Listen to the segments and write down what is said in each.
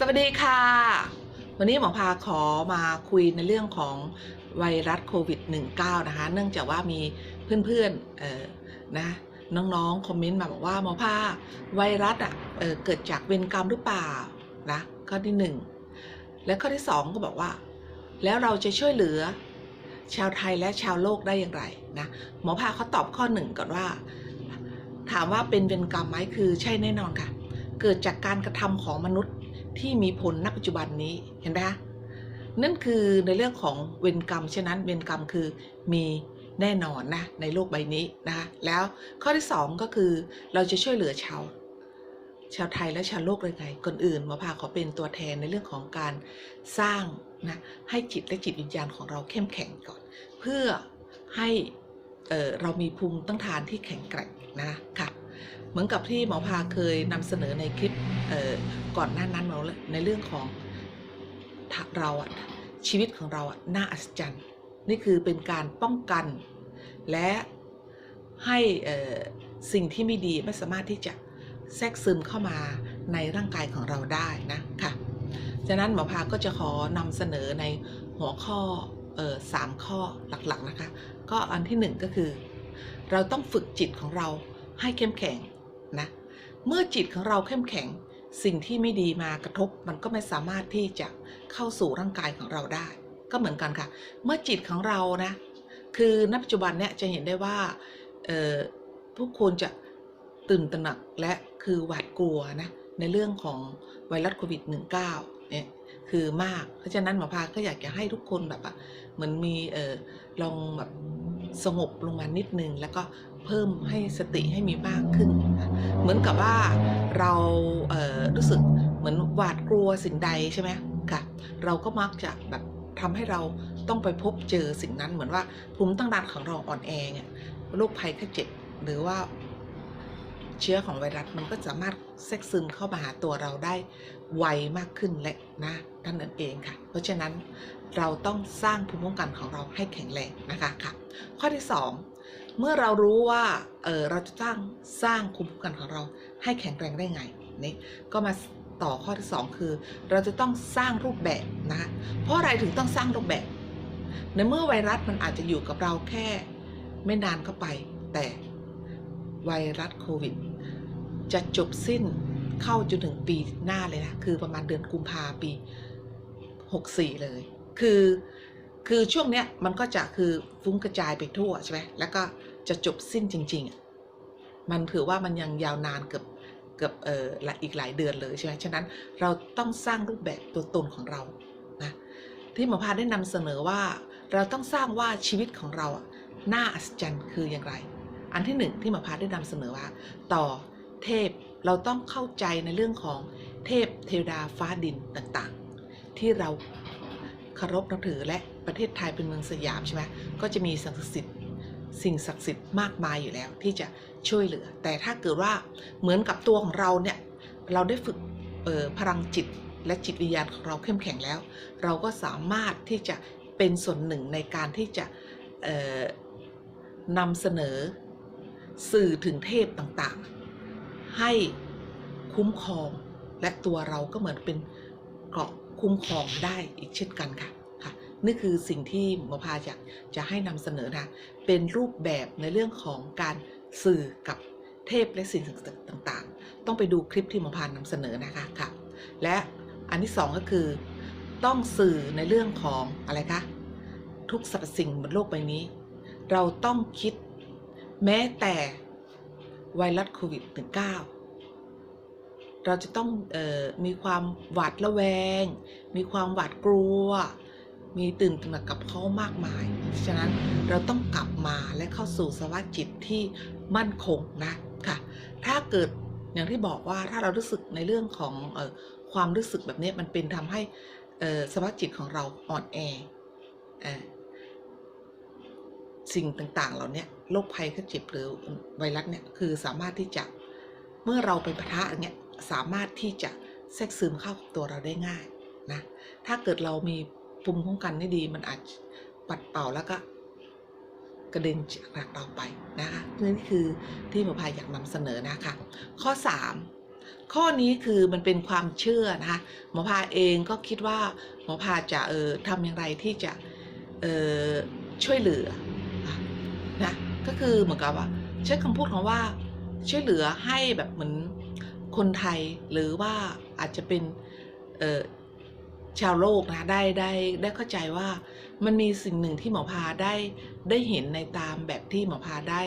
สวัสดีค่ะ วันนี้หมอพาขอมาคุยในเรื่องของไวรัสโควิด -19 นะคะ เนื่องจากว่ามีเพื่อนๆเออนะน้องๆ คอมเมนต์มาบอกว่าหมอพาไวรัสอะเออเกิดจากเวรกรรมหรือเปล่านะข้อที่หนึ่งและข้อที่สองก็บอกว่า แล้วเราจะช่วยเหลือชาวไทยและชาวโลกได้อย่างไรนะหมอพาเขาตอบข้อหนึ่งก่อนว่า ถามว่าเป็นเวรกรรมไหมคือใช่แน่นอนค่ะ เกิดจากการกระทำของมนุษย์ ที่มีผลณปัจจุบันนี้เห็นไหมคะนั่นคือในเรื่องของเวรกรรมฉะนั้นเวรกรรมคือมีแน่นอนนะในโลกใบนี้นะคะแล้วข้อที่สองก็คือเราจะช่วยเหลือชาวชาวไทยและชาวโลกเลยไงก่อนอื่นหมอพาขอเป็นตัวแทนในเรื่องของการสร้างนะให้จิตและจิตวิญญาณของเราเข้มแข็งก่อน เพื่อให้เออเรามีภูมิต้านทานที่แข็งแกร่งนะค่ะ เหมือนกับที่หมอพาเคยนำเสนอในคลิปก่อนหน้านั้นมาแล้วในเรื่องของเราอะชีวิตของเราอะน่าอัศจรรย์นี่คือเป็นการป้องกัน และให้สิ่งที่ไม่ดีไม่สามารถที่จะแทรกซึมเข้ามาในร่างกายของเราได้นะค่ะฉะนั้นหมอพาก็จะขอนำเสนอในหัวข้อออสามข้อหลักๆนะคะ ก็อันที่หนึ่งก็คือ เราต้องฝึกจิตของเราให้เข้มแข็ง นะเมื่อจิตของเราเข้มแข็ง สิ่งที่ไม่ดีมากระทบมันก็ไม่สามารถที่จะเข้าสู่ร่างกายของเราได้ ก็เหมือนกันค่ะ เมื่อจิตของเรานะคือณปัจจุบันเนี่ยจะเห็นได้ว่าผู้คนจะตื่นตระหนักและคือหวาดกลัวนะในเรื่องของไวรัสโควิด -19 เนี่ยคือมาก เพราะฉะนั้นหมอพาก็อยากจะให้ทุกคนแบบว่าเหมือนมีเออลองแบบสงบลงมานิดนึง แล้วก็ เพิ่มให้สติให้มีมากขึ้น เหมือนกับว่าเราเรู้สึกเหมือนหวาดกลัวสิ่งใดใช่ไหมค่ะ เราก็มักจะแบบทำให้เราต้องไปพบเจอสิ่งนั้นเหมือนว่าภูมิต้านทานของเราอ่อนแอเนี่ยโรคภัยไข้เจ็บหรือว่าเชื้อของไวรัสมันก็สามารถแทรกซึมเข้ามาหาตัวเราได้ไวมากขึ้นและนะท่านนั้นเองค่ะ เพราะฉะนั้นเราต้องสร้างภูมิคุ้มกันของเราให้แข็งแรงนะคะค่ะ ข้อที่ 2 เมื่อเรารู้ว่าเออเราจะสร้างสร้างภูมิคุ้มกันของเราให้แข็งแรงได้ไงนี่ก็มาต่อข้อที่ 2 คือ เราจะต้องสร้างรูปแบบนะคะเพราะอะไรถึงต้องสร้างรูปแบบ ในเมื่อไวรัสมันอาจจะอยู่กับเราแค่ไม่นานเข้าไป แต่ไวรัสโควิด จะจบสิ้นเข้าจนถึงปีหน้าเลยนะ คือประมาณเดือนกุมภาปี 64 เลย คือ คือช่วงเนี้ยมันก็จะคือฟุ้งกระจายไปทั่วใช่ไหมแล้วก็จะจบสิ้นจริงๆ มันถือว่ามันยังยาวนานเกือบเกือบเอ่ออีกหลายเดือนเลยใช่ไหมฉะนั้นเราต้องสร้างรูปแบบตัวตนของเรานะที่หมอพาได้นำเสนอว่าเราต้องสร้างว่าชีวิตของเราน่าอัศจรรย์คืออย่างไร อันที่หนึ่งที่หมอพาได้นำเสนอว่า ต่อเทพเราต้องเข้าใจในเรื่องของเทพเทวดาฟ้าดินต่างๆ ที่เรา เคารพนับถือและประเทศไทยเป็นเมืองสยามใช่ไหมก็จะมีสิ่งศักดิ์สิทธิ์สิ่งศักดิ์สิทธิ์มากมายอยู่แล้วที่จะช่วยเหลือ แต่ถ้าเกิดว่าเหมือนกับตัวของเราเนี่ยเราได้ฝึกออพลังจิตและจิตวิญญาณของเราเข้มแข็งแล้ว เราก็สามารถที่จะเป็นส่วนหนึ่งในการที่จะออนำเสนอสื่อถึงเทพต่างๆ ให้คุ้มครองและตัวเราก็เหมือนเป็นเกราะ คุ้มครองได้อีกเช่นกันค่ะค่ะนี่คือสิ่งที่หมอพาอยากจะให้นำเสนอนะเป็นรูปแบบในเรื่องของการสื่อกับเทพและสิ่งศักดิ์สิทธิ์ต่างๆ ต้องไปดูคลิปที่หมอพานำเสนอนะคะค่ะและอันที่สองก็คือ ต้องสื่อในเรื่องของอะไรคะทุกสรรพสิ่งบนโลกใบนี้ เราต้องคิดแม้แต่ไวรัสโควิด -19 เราจะต้องออมีความหวาดระแวง มีความหวาดกลัว มีตื่นตระหนกกับเขามากมาย ฉะนั้นเราต้องกลับมาและเข้าสู่สภาวะจิตที่มั่นคงนะค่ะ ถ้าเกิดอย่างที่บอกว่าถ้าเรารู้สึกในเรื่องของออความรู้สึกแบบนี้มันเป็นทำให้สภาวะจิตของเราอ่อนแอเอ่อสิ่งต่างๆ เหล่านี้โรคภัยไข้เจ็บหรือไวรัสเนี่ยคือสามารถที่จะเมื่อเราไปปะทะอย่างเงี้ย สามารถที่จะแทรกซึมเข้ากับตัวเราได้ง่ายนะถ้าเกิดเรามีภูมิคุ้มกันที่ดี มันอาจปัดเป่าแล้วก็กระเด็นจากเราไปนะคะนี่คือที่หมอพายอยากนำเสนอนะคะข้อข้อนี้คือมันเป็นความเชื่อนะคะหมอพาเองก็คิดว่าหมอพาจะเออทำอย่างไรที่จะเออช่วยเหลือนะก็คือเหมือนกับว่าใช้คำพูดของว่าช่วยเหลือให้แบบเหมือน คนไทยหรือว่าอาจจะเป็นชาวโลกนะได้ได้ได้เข้าใจว่ามันมีสิ่งหนึ่งที่หมอพาได้ได้เห็นในตามแบบที่หมอพาได้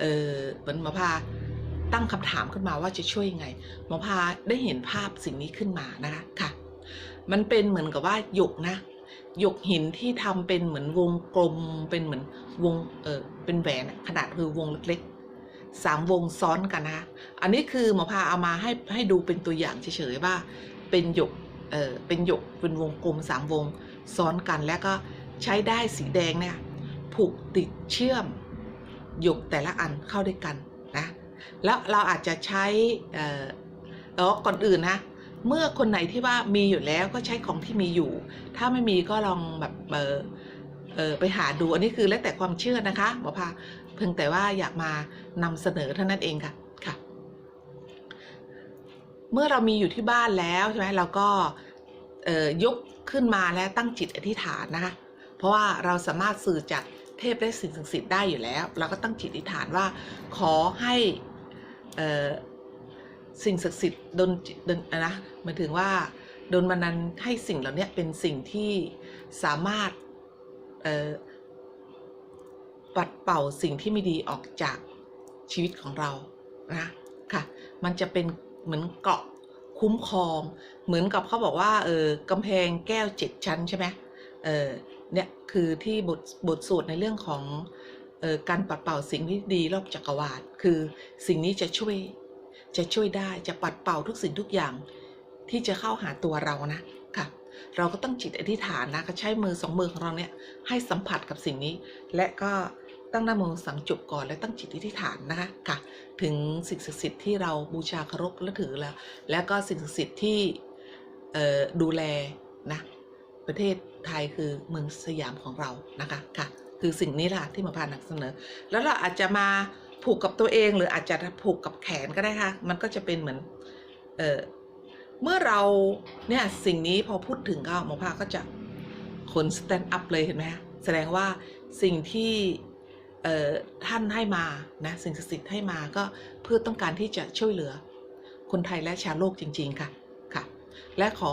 เออเหมือนหมอพาตั้งคำถามขึ้นมาว่าจะช่วยยังไงหมอพาได้เห็นภาพสิ่งนี้ขึ้นมานะคะค่ะ มันเป็นเหมือนกับว่าหยกนะหยกหินที่ทำเป็นเหมือนวงกลมเป็นเหมือนวงเออเป็นแหวนขนาดคือวงเล็กๆ สามวงซ้อนกันนะคะ อันนี้คือหมอพาเอามาให้ให้ดูเป็นตัวอย่างเฉยๆว่าเป็นหยก เออเป็นหยกเป็นวงกลมสามวงซ้อนกันแล้วก็ใช้ได้สีแดงเนี่ยผูกติดเชื่อมหยกแต่ละอันเข้าด้วยกันนะ แล้วเราอาจจะใช้ เอ่อเออก่อนอื่นนะ เมื่อคนไหนที่ว่ามีอยู่แล้วก็ใช้ของที่มีอยู่ ถ้าไม่มีก็ลองแบบ เออเออไปหาดูอันนี้คือแล้วแต่ความเชื่อนะคะหมอพา เพียงแต่ว่าอยากมานำเสนอเท่านั้นเองค่ะค่ะ เมื่อเรามีอยู่ที่บ้านแล้วใช่ไหมเราก็ยกขึ้นมาและตั้งจิตอธิษฐานนะคะ เพราะว่าเราสามารถสื่อจากเทพและสิ่งศักดิ์สิทธิ์ได้อยู่แล้ว เราก็ตั้งจิตอธิษฐานว่าขอให้สิ่งศักดิ์สิทธิ์ดนดนนะหมายถึงว่าดนบันดาลให้สิ่งเหล่านี้เป็นสิ่งที่สามารถ ปัดเป่าสิ่งที่ไม่ดีออกจากชีวิตของเรานะค่ะ มันจะเป็นเหมือนเกาะคุ้มครอง เหมือนกับเขาบอกว่าเออกำแพงแก้วเจ็ดชั้นใช่ไหมเออเนี่ยคือที่บทบทสวดในเรื่องของออการปัดเป่าสิ่งที่ดีรอบจักรวาลคือสิ่งนี้จะช่วยจะช่วยได้จะปัดเป่าทุกสิ่งทุกอย่างที่จะเข้าหาตัวเรานะค่ะเราก็ต้องจิตอธิษฐานนะก็ใช้มือสองมือของเราเนี่ยให้สัมผัสกับสิ่งนี้ และก็ ตั้งหน้ามือสังจบก่อนและตั้งจิตอธิษฐานนะคะค่ะถึงสิ่งศักดิ์สิทธิ์ที่เราบูชาเคารพและถือแล้ว แล้วก็สิ่งศักดิ์สิทธิ์ที่ดูแลนะประเทศไทยคือเมืองสยามของเรานะคะค่ะคือสิ่งนี้แหละที่หมาพานำเสนอ แล้วเราอาจจะมาผูกกับตัวเอง หรืออาจจะผูกกับแขนก็ได้ค่ะมันก็จะเป็นเหมือนเออเมื่อเราเนี่ยสิ่งนี้พอพูดถึงก็หมอพาก็จะขนสแตนด์อัพเลยเห็นไหมแสดงว่าสิ่งที่ ท่านให้มานะสิ่งศักดิ์สิทธิ์ให้มาก็เพื่อต้องการที่จะช่วยเหลือ คนไทยและชาวโลกจริง ๆ ค่ะค่ะ และขอ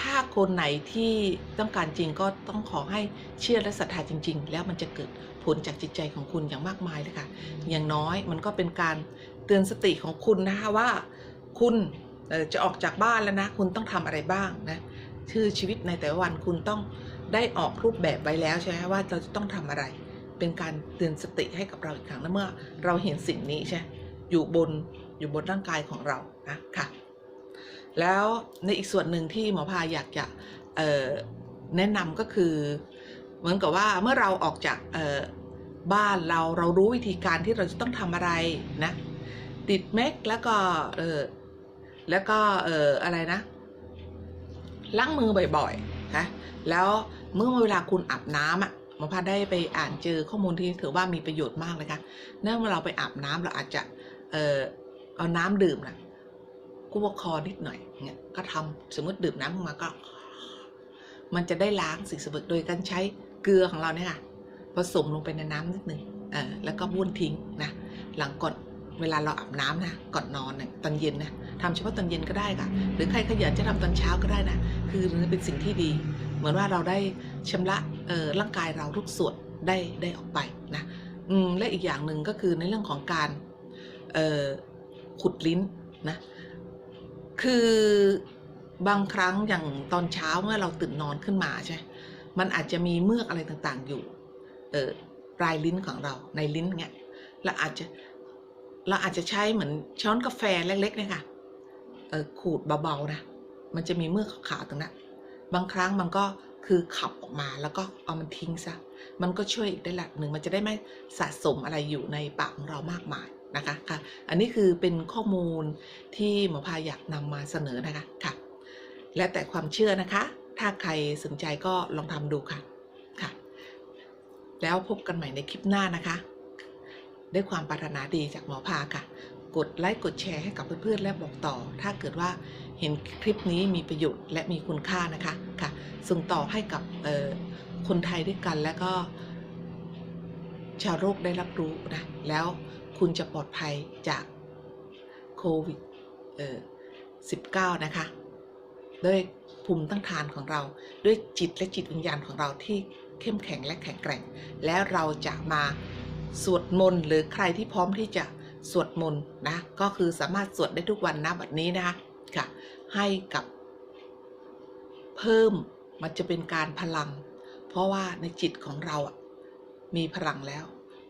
ถ้าคนไหนที่ต้องการจริงก็ต้องขอให้เชื่อและศรัทธาจริง ๆ แล้วมันจะเกิดผลจากจิตใจของคุณอย่างมากมายเลยค่ะ อย่างน้อยมันก็เป็นการเตือนสติของคุณนะคะว่า คุณจะออกจากบ้านแล้วนะ คุณต้องทำอะไรบ้างนะคือชีวิตในแต่ละวันคุณต้องได้ออกรูปแบบไว้แล้วใช่ไหมว่าเราจะต้องทำอะไร เป็นการเตือนสติให้กับเราอีกครั้งและเมื่อเราเห็นสิ่งนี้ใช่อยู่บนอยู่บนร่างกายของเรานะค่ะแล้วในอีกส่วนหนึ่งที่หมอพาอยากจะแนะนำก็คือ เหมือนกับว่าเมื่อเราออกจากบ้านเราเรารู้วิธีการที่เราจะต้องทำอะไรนะติดแม็กแล้วก็เออแล้วก็เอออะไรนะล้างมือบ่อยๆนะแล้วเมื่อเวลาคุณอาบน้ำอะ มอพาได้ไปอ่านเจอข้อมูลที่ถือว่ามีประโยชน์มากเลยค่ะ เนื่องเมื่อเราไปอาบน้ำเราอาจจะเออเอาน้ำดื่มนะกลัวคอนิดหน่อยเงี้ยก็ทำสมมติดื่มน้ำมาก็ มันจะได้ล้างสิ่งสกปรกโดยการใช้เกลือของเราเนี่ยค่ะผสมลงไปในน้ำนิดหนึ่งเออแล้วก็บ้วนทิ้งนะหลังก่อนเวลาเราอาบน้ำนะก่อนนอนเนี่ยตอนเย็นนะทำเฉพาะตอนเย็นก็ได้ค่ะ หรือใครขยันจะทำตอนเช้าก็ได้นะ คือมันเป็นสิ่งที่ดี เหมือนว่าเราได้ชำระร่างกายเราทุกส่วนได้ได้ออกไปนะและอีกอย่างหนึ่งก็คือในเรื่องของการขุดลิ้นนะคือบางครั้งอย่างตอนเช้าเมื่อเราตื่นนอนขึ้นมาใช่ มันอาจจะมีเมือกอะไรต่างๆอยู่เออปลายลิ้นของเราในลิ้นเงี้ยเราอาจจะเราอาจจะใช้เหมือนช้อนกาแฟเล็กๆเนี่ยค่ะเออขูดเบาๆนะมันจะมีเมือกขาวๆตรงนั้น บางครั้งมันก็คือขับออกมาแล้วก็เอามันทิ้งซะ มันก็ช่วยอีกได้หลักหนึ่ง มันจะได้ไม่สะสมอะไรอยู่ในปากของเรามากมายนะคะค่ะ อันนี้คือเป็นข้อมูลที่หมอพาอยากนำมาเสนอนะคะค่ะ และแต่ความเชื่อนะคะ ถ้าใครสนใจก็ลองทำดูค่ะค่ะ แล้วพบกันใหม่ในคลิปหน้านะคะ ด้วยความปรารถนาดีจากหมอพาค่ะ กดไลค์กดแชร์ให้กับเพื่อนๆและบอกต่อ ถ้าเกิดว่าเห็นคลิปนี้มีประโยชน์และมีคุณค่านะคะค่ะส่งต่อให้กับคนไทยด้วยกันแล้วก็ ชาวโลกได้รับรู้นะแล้วคุณจะปลอดภัยจากโควิด19 นะคะด้วยภูมิต้านทานของเราด้วยจิตและจิตวิญญาณของเราที่เข้มแข็งและแข็งแกร่ง แล้วเราจะมาสวดมนต์หรือใครที่พร้อมที่จะ สวดมนต์นะก็คือสามารถสวดได้ทุกวันนะบัดนี้นะคะค่ะ ให้กับเพิ่มมันจะเป็นการพลัง เพราะว่าในจิตของเราอะมีพลังแล้ว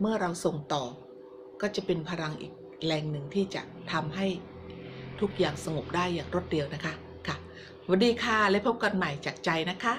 เมื่อเราส่งต่อ ก็จะเป็นพลังอีกแรงหนึ่งที่จะทำให้ทุกอย่างสงบได้อย่างรวดเร็วนะคะค่ะสวัสดีค่ะและพบกันใหม่จากใจนะคะ